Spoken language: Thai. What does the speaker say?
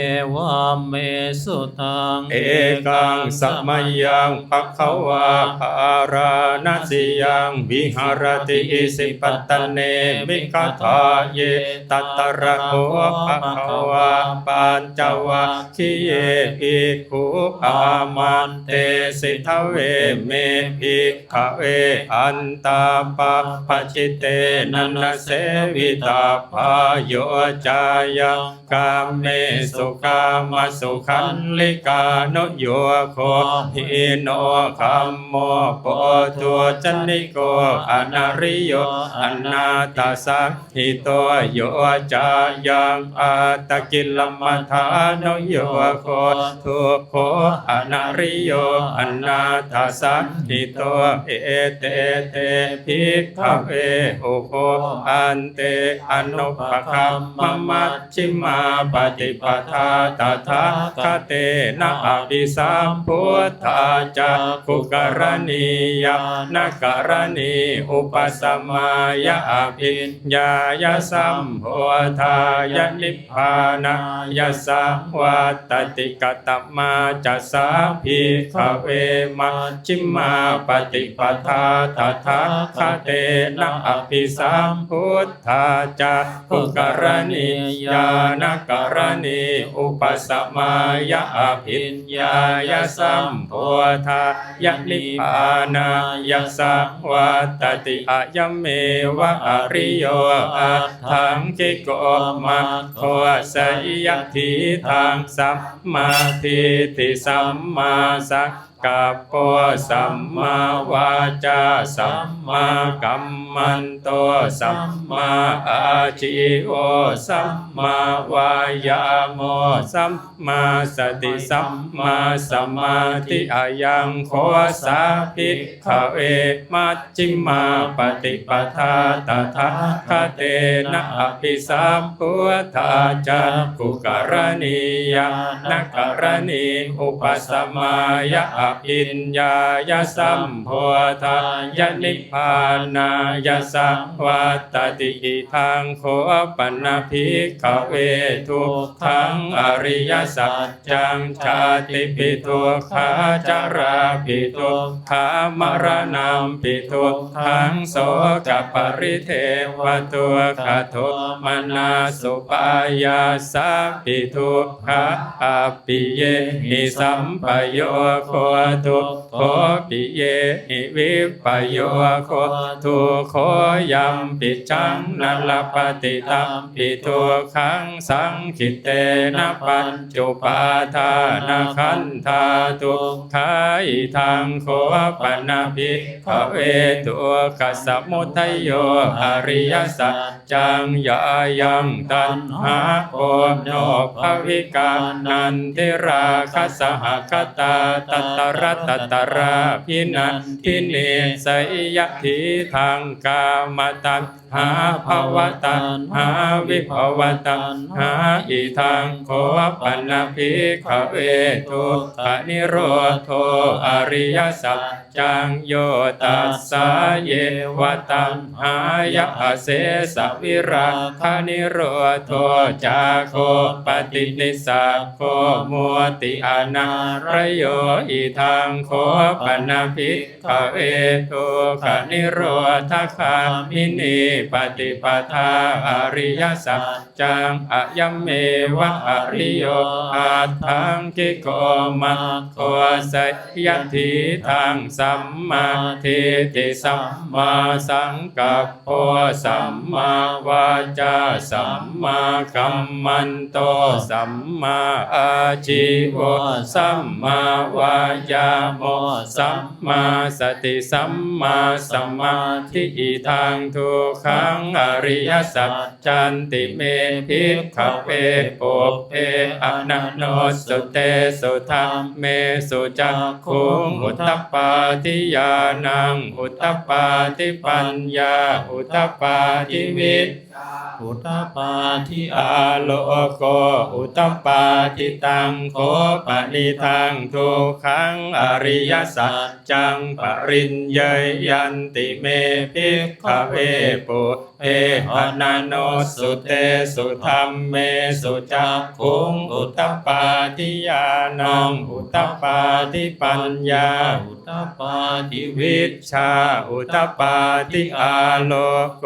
เอวะเมสุตัง เอกังสัมยังภควาภาราณสิยังวิหารติอิสิปตตเนมิกถาเยตัตตระโคภควาปัญจวัคคิเยภิกขุอามันเตสิทเวเมภิกขเวอันตาปะปะจิเตนันนเสวิตาภาโยจายังกามเมสุุกามสุขันลิกาโนโยโคหิโนคัมโมโปตัวจันนิโกอนาริโยอนาตาสังหิโตโยจายังอาตะกิลมัทาโนโยโคทุโคอนาริโยอนาตาสังหิโตเอเตเตภิกขเวอุโคอันเตอนุปคัมมมัชชิมาปฏิปทาตถาคเตนะอภิสัมพุทธาจักขุกรณียนกรณีอุปสมมายะอภิญญายสัมโพธายะนิพพานายะสังวัตติกตมาจัสสาภิกขเวมัชชิมาปฏิปทาตถาคเตนะอภิสัมพุทธาจักขุกรณียานกรณีอุปสมมายะอภิญญายสัมโพธายะนิพานายะสังวัตติอะยเมวะอริโยอะทังคิโกมาโคสยทิทางสัมมาทิฏฐิสัมมาสัง กัปปสัมมาวาจาสัมมากัมมันโตสัมมาอาชิโอสัมมาวายาโมสัมมาสติสัมมาสมาธิอายังโคสาภิกขเวมัชจิมาปฏิปทาตถาคเตนะอภิสัมพุทธาจักกุกรณียนักกรณีอุปสมายะอภิญญายสัมโพธายะนิพพานายสังวัตติอิทังโคปันภิกขเวทุกขังอริยสัจจังชาติปิทุกขาจาราปิทุกขามรณะปิทุกขังโสกปริเทวตุขโทมนาสุปายาสาปิทุกขาอปิเยหิสัมปโยโคทุโคปิเยหิวิปโยโคทุโคยัมปิจังนัลปฏิตัมปิทุขังสังคิเตนะปัญจุปาทานาคันธาทุขาอิทังโคปนาภิกขเวตุกขสมุทัยโยอริยสัจจังยายังตันหาโพโนภวิกานันทิราคสหคตาตัตตระตัตตระพินันทิเนสยทิทางกามตันหาภวตันหาวิภวตันหาอิทังโคปันาภิขเวทุขนิโรโทอริยสัจจังโยตัสสะเยวตันหายะเสสวิราคานิโรโทจาโคปฏินิสาโคมัวติอนารโยอิทังโคปนาภิกขเวทุขนิโรธคามินีปฏิปทาอริยสัจจังอะยัมเมวะอริโยอาทังกิโกมัคโคสยทิทางสัมมาทิฏฐิสัมมาสังกัปโปสัมมาวาจาสัมมากัมมันโตสัมมาอาชีวสัมมาวายาโมสัมมาสติสัมมาสมาธิอิทังทุกขังอริยสัจจันติเมภิกขเปปุเพอนันโนสุเตสุธรรมเมสุจักขุงอุตตปาทิยานังอุตตปาทิปัญญาอุตตปาทิวิ อุตตปาทิอาโลโกอุตตปาทิตังโคปนิทังทุกขังอริยสัจจังปริญเยยันติเมภิกขเวปุเอหนาโนสุเตสุธรรมเมสุจักขุงอุตตปาทิยานังอุตตปาทิปัญญาอุตตปาทิวิชชาอุตตปปาทิอาโลโก